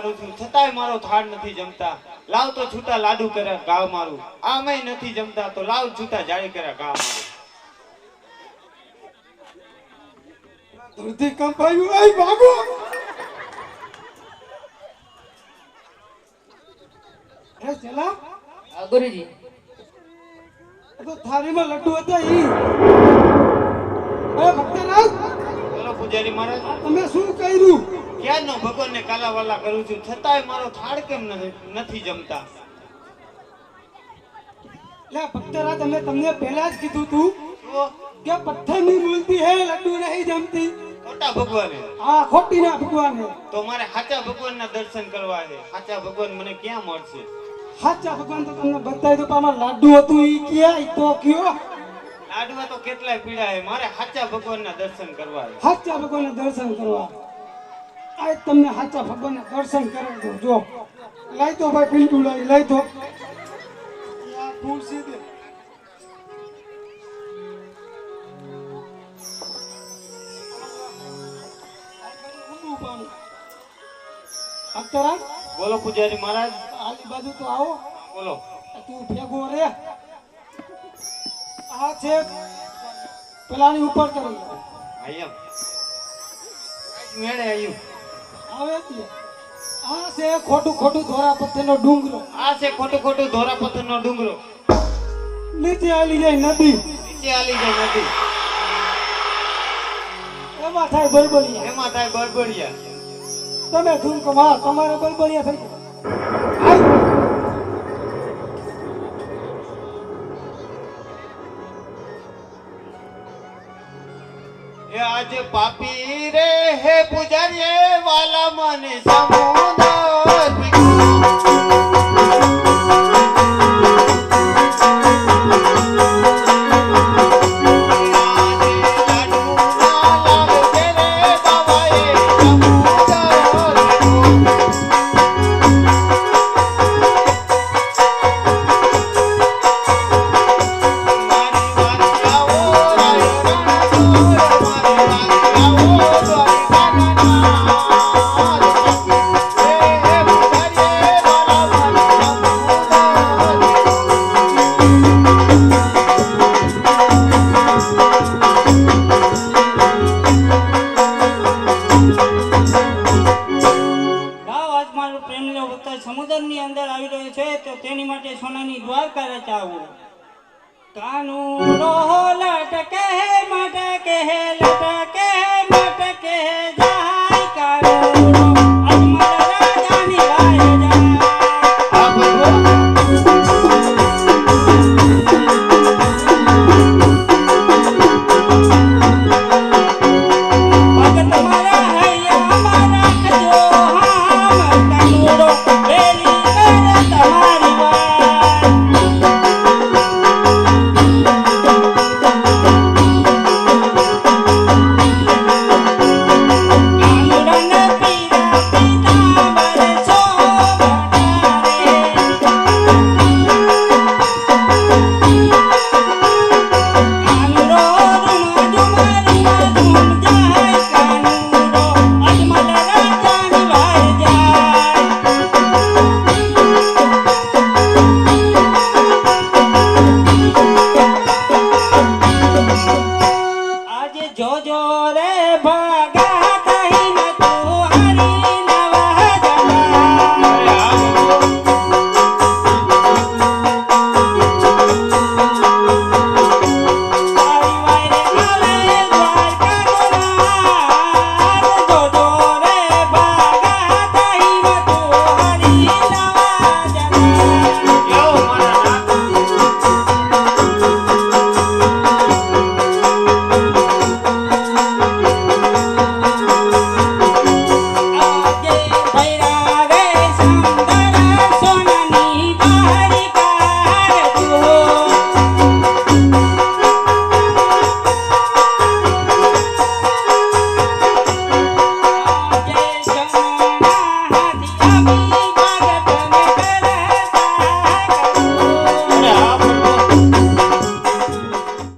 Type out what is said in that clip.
કરું છું. છતાંય મારો થાળ નથી જમતા. લાવ તો છૂટા લાડુ કર્યા ગાવ મારું. આમેય નથી જમતા તો લાવ છૂટા જાળી કર્યા ગાવ મારું. ધરતી કંપાયું. આય ભાગો! હે ચલા. હા, ગુરુજી. તો થાળીમાં લડ્ડુ હતા ઈ. એ ભક્તરાજ પૂજારી મહારાજ? તમે શું કર્યું? ક્યારનો ભગવાનને કાલાવાલા કરું છું? છતાંય મારો થાળ કેમ નથી જમતા? લે ભક્તરા તમે તમને પહેલા જ કીધું તું કે પથ્થર પથ્થરની મૂર્તિ હે લડ્ડુ નહીં જમતી. ખોટા ભગવાન. હા ખોટી ના ભગવાન તો મારે સાચા ભગવાનના દર્શન કરવા છે. સાચા ભગવાન મને ક્યાં મળશે? સાચા ભગવાન તો તમને બતાવી દો પણ લાડુ હતું ઈ ક્યાં? તો કયો? લાડવા તો કેટલાય પીડા છે મારે સાચા ભગવાનના દર્શન કરવા સાચા ભગવાનના દર્શન કરવા. આજ તમને સાચા ભગવાનના દર્શન કરાવી દો જો લઈ દો ભાઈ પિંટુ લઈ લઈ દો. બોલો પૂજારી મહારાજ. આલી બાજુ તો આવો. બોલો. તું ભેગો રે. આ છે પેલાની ઉપર કરી આયમ. મેળે આયુ આવે છે આ છે ખોટું ખોટું ધોરા પથ્થરનો ડુંગરો. આ છે ખોટું ખોટું ધોરા પથ્થરનો ડુંગરો. નીચે આલી જાય નદી. નીચે આલી જાય નદી. એમાં થાય બળબળિયા. એમાં થાય બળબળિયા. તમે ધૂમકો માર તમારે બળબળિયા થઈ જાય એ આજે પાપી રે હે પૂજારી વાલા મને સમુદ્ર સોનાની દ્વારકા રચાવો. કાનૂનો